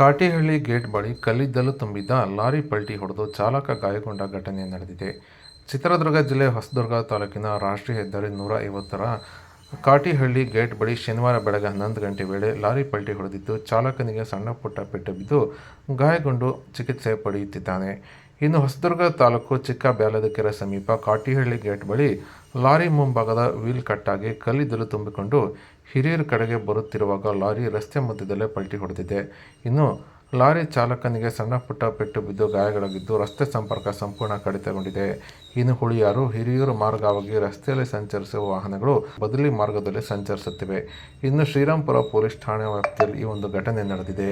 ಕಾಟೇಹಳ್ಳಿ gate ಬಳಿ ಕಲ್ಲಿದ್ದಲು ತುಂಬಿದ್ದ ಲಾರಿ ಪಲ್ಟಿ ಹೊಡೆದು ಚಾಲಕ ಗಾಯಗೊಂಡ ಘಟನೆ ನಡೆದಿದೆ. ಚಿತ್ರದುರ್ಗ ಜಿಲ್ಲೆ ಹೊಸದುರ್ಗ ತಾಲೂಕಿನ ರಾಷ್ಟ್ರೀಯ ಹೆದ್ದಾರಿ ನೂರ ಐವತ್ತರ ಕಾಟಿಹಳ್ಳಿ ಗೇಟ್ ಬಳಿ ಶನಿವಾರ ಬೆಳಗ್ಗೆ ಹನ್ನೊಂದು ಗಂಟೆ ವೇಳೆ ಲಾರಿ ಪಲ್ಟಿ ಹೊಡೆದಿದ್ದು, ಚಾಲಕನಿಗೆ ಸಣ್ಣ ಪುಟ್ಟ ಪೆಟ್ಟು ಬಿದ್ದು ಗಾಯಗೊಂಡು ಚಿಕಿತ್ಸೆ ಪಡೆಯುತ್ತಿದ್ದಾನೆ. ಇನ್ನು ಹೊಸದುರ್ಗ ತಾಲೂಕು ಚಿಕ್ಕ ಬ್ಯಾಲದಕೆರೆ ಸಮೀಪ ಕಾಟಿಹಳ್ಳಿ ಗೇಟ್ ಬಳಿ ಲಾರಿ ಮುಂಭಾಗದ ವೀಲ್ ಕಟ್ಟಾಗಿ ಕಲ್ಲಿದ್ದಲು ತುಂಬಿಕೊಂಡು ಹಿರಿಯರ ಕಡೆಗೆ ಬರುತ್ತಿರುವಾಗ ಲಾರಿ ರಸ್ತೆ ಮಧ್ಯದಲ್ಲೇ ಪಲ್ಟಿ ಹೊಡೆದಿದೆ. ಇನ್ನು ಲಾರಿ ಚಾಲಕನಿಗೆ ಸಣ್ಣ ಪುಟ್ಟ ಪೆಟ್ಟು ಬಿದ್ದು ಗಾಯಗಳಾಗಿದ್ದು ರಸ್ತೆ ಸಂಪರ್ಕ ಸಂಪೂರ್ಣ ಕಡಿತಗೊಂಡಿದೆ. ಇನ್ನು ಹುಳಿಯಾರು, ಹಿರಿಯೂರು ಮಾರ್ಗವಾಗಿ ರಸ್ತೆಯಲ್ಲಿ ಸಂಚರಿಸುವ ವಾಹನಗಳು ಬದಲಿ ಮಾರ್ಗದಲ್ಲಿ ಸಂಚರಿಸುತ್ತಿವೆ. ಇನ್ನು ಶ್ರೀರಾಂಪುರ ಪೊಲೀಸ್ ಠಾಣೆ ವ್ಯಾಪ್ತಿಯಲ್ಲಿ ಈ ಒಂದು ಘಟನೆ ನಡೆದಿದೆ.